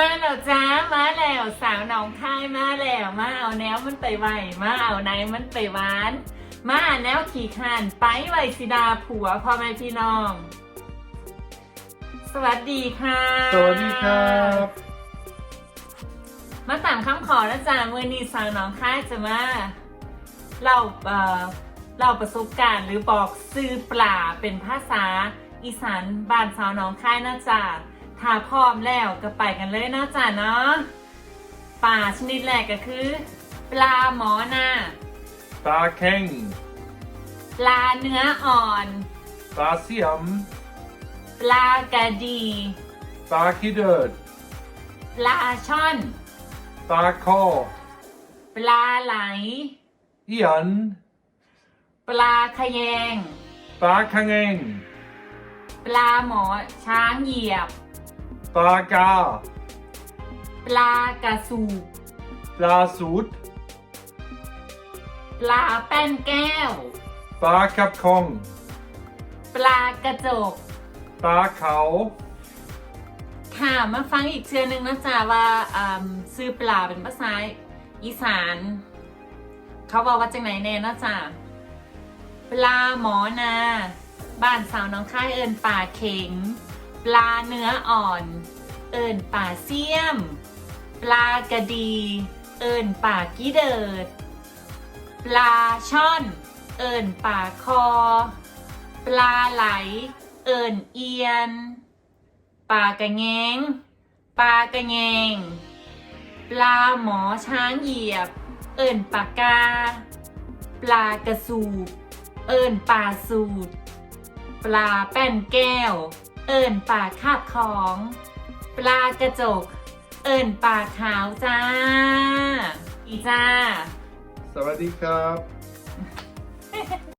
มาแล้วจ้ามาแล้วสาวหนองคายมาแล้วมาเอาแนวมันไปไหวมาเอาไหนมันไปหวาน มาแนวขี่ขานไปไหวสิดาผัวพ่อแม่พี่น้อง สวัสดีค่ะ สวัสดีครับ มาตามคำขอนะจ๊ะมือนี้สาวหนองคายจะมาเล่าเอ่อเล่าประสบการณ์หรือบอกซื้อปลาเป็นภาษาอีสานบ้านสาวหนองคายนะจ๊ะ ถ้าพร้อมแล้วก็ไปกันเลยนะจ๊ะเนาะปลาชนิดแรกก็คือ ปลาหมอนาปลาแข้งปลาเนื้ออ่อน ปลาเสียม ปลากระดี ปลาขี้เดิดปลาช่อน ปลาคอปลาไหลเอียน ปลาขยง ปลาคังเองปลาหมอช้างเหยียบ ปลากาปลากระสูบปลาสูดปลาแป้นแก้ว ปลาคับคอง ปลากระจก ปลาเขา ค่ะมาฟังอีกเชื่อหนึ่งนะจ๊ะว่าอ่าซื้อปลาเป็นภาษาอีสาน เขาบอกว่าจังไหนแน่นะจ๊ะปลาหมอนา บ้านสาวน้องค่ายเอิญป่าเข็ง ปลาเนื้ออ่อน เอิญป่าเสี่ยม ปลากระดี เอิญป่ากีเดิด ปลาช่อน เอิญป่าคอ ปลาไหล เอิญเอียน ปลากระแงง ปลากระแงง ปลาหมอช้างเหยียบ เอิญปากกา ปลากระสูบ เอิญปลาสูดปลาแป้นแก้ว เอิญปลาคาบของ ปลากระจก เอิญปลาขาวจ้า อีจ้า สวัสดีครับ